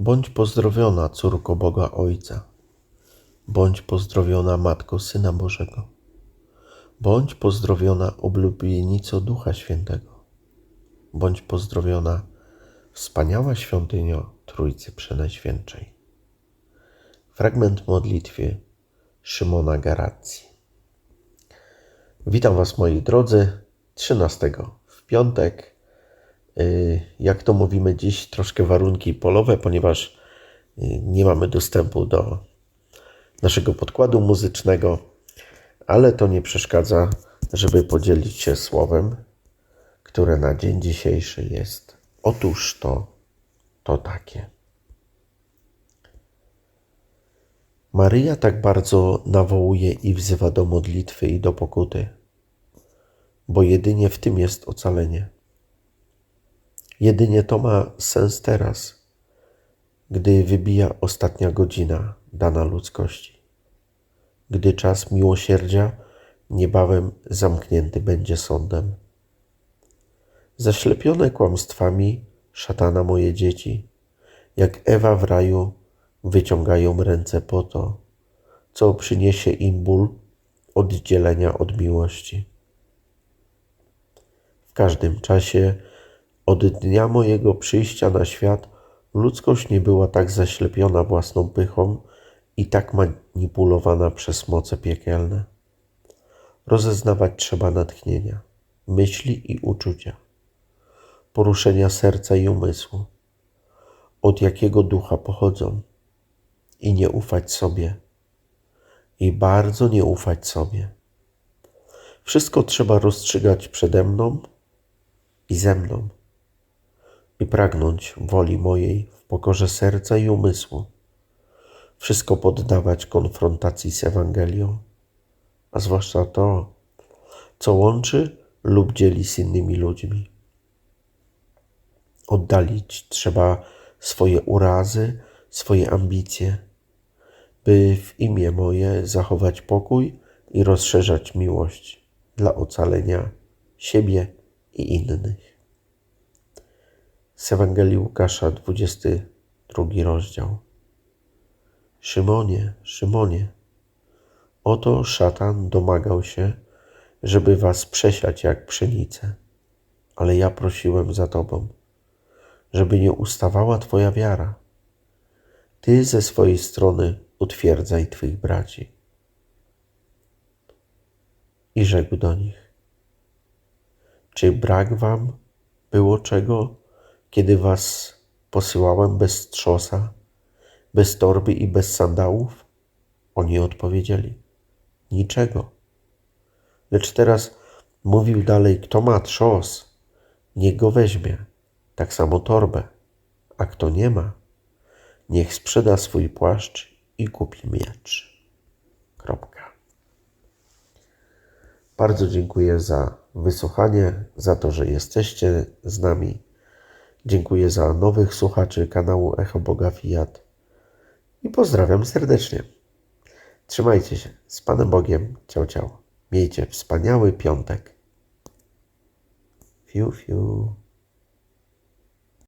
Bądź pozdrowiona, córko Boga Ojca. Bądź pozdrowiona, Matko Syna Bożego. Bądź pozdrowiona, oblubienico Ducha Świętego. Bądź pozdrowiona, wspaniała świątynio Trójcy Przenajświętszej. Fragment modlitwy Szymona Garacji. Witam Was, moi drodzy, 13 w piątek. Y, Jak to mówimy dziś, troszkę warunki polowe, ponieważ y, nie mamy dostępu do naszego podkładu muzycznego, ale to nie przeszkadza, żeby podzielić się słowem, które na dzień dzisiejszy jest. Otóż to, to takie. Maryja tak bardzo nawołuje i wzywa do modlitwy i do pokuty, bo jedynie w tym jest ocalenie. Jedynie to ma sens teraz, gdy wybija ostatnia godzina dana ludzkości, gdy czas miłosierdzia niebawem zamknięty będzie sądem. Zaślepione kłamstwami szatana moje dzieci, jak Ewa w raju, wyciągają ręce po to, co przyniesie im ból oddzielenia od miłości. W każdym czasie od dnia mojego przyjścia na świat ludzkość nie była tak zaślepiona własną pychą i tak manipulowana przez moce piekielne. Rozeznawać trzeba natchnienia, myśli i uczucia, poruszenia serca i umysłu, od jakiego ducha pochodzą, i nie ufać sobie, i bardzo nie ufać sobie. Wszystko trzeba rozstrzygać przede mną i ze mną i pragnąć woli mojej w pokorze serca i umysłu. Wszystko poddawać konfrontacji z Ewangelią, a zwłaszcza to, co łączy lub dzieli z innymi ludźmi. Oddalić trzeba swoje urazy, swoje ambicje, by w imię moje zachować pokój i rozszerzać miłość dla ocalenia siebie i innych z Ewangelii Łukasza, 22 rozdział. Szymonie, Szymonie, oto szatan domagał się, żeby was przesiać jak pszenicę, ale ja prosiłem za tobą, żeby nie ustawała twoja wiara. Ty ze swojej strony utwierdzaj twych braci. I rzekł do nich, czy brak wam było czego, kiedy was posyłałem bez trzosa, bez torby i bez sandałów? Oni odpowiedzieli: Niczego. Lecz teraz mówił dalej: Kto ma trzos, niech go weźmie, tak samo torbę, a kto nie ma, niech sprzeda swój płaszcz i kupi miecz. Kropka. Bardzo dziękuję za wysłuchanie, za to, że jesteście z nami. Dziękuję za nowych słuchaczy kanału Echo Boga Fiat i pozdrawiam serdecznie. Trzymajcie się. Z Panem Bogiem. Ciao, ciao. Miejcie wspaniały piątek. Fiu, fiu.